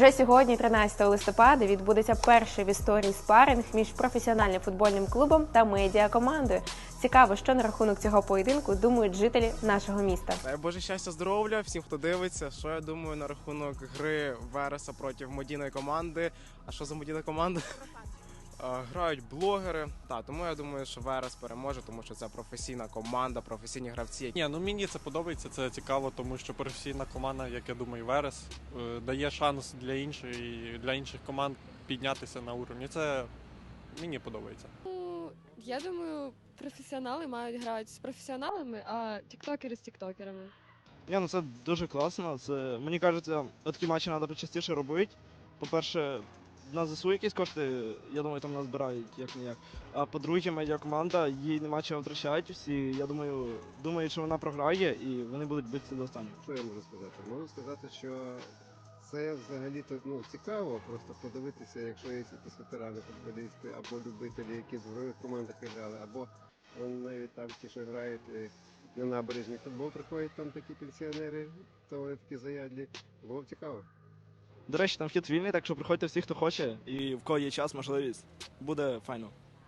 Вже сьогодні, 13 листопада, відбудеться перший в історії спаринг між професіональним футбольним клубом та медіакомандою. Цікаво, що на рахунок цього поєдинку думають жителі нашого міста. Боже щастя, здоров'я всім, хто дивиться. Що я думаю на рахунок гри Вереса проти модійної команди. А що за модійна команда? А, Грають блогери. Та тому я думаю, що Верес переможе, тому що це професійна команда, професійні гравці. Ні, ну мені це подобається, це цікаво, тому що професійна команда, як я думаю, Верес е, дає шанс для іншої для інших команд піднятися на уровні. Це мені подобається. Ну, я думаю, професіонали мають грати з професіоналами, а тіктокери з тіктокерами. Ні, ну це дуже класно. Це мені кажеться, такі матчі треба частіше робити. По-перше, на ЗСУ якісь кошти, я думаю, там назбирають як ніяк. А по-друге, медіакоманда, їй нема чого втрачати. Всі, я думаю, думають, що вона програє, і вони будуть битися до останнього. Що я можу сказати? Можу сказати, що це взагалі-то ну, цікаво просто подивитися, якщо є якісь ветерани футболісти або любителі, які в ігрових командах грали, або навіть там ті, що грають е, на набережні футбол, приходять там такі пенсіонери, то вони такі заядлі. Було б цікаво. До речі, там вхід вільний, так що приходьте всі, хто хоче, і в кого є час, можливість. Буде файно.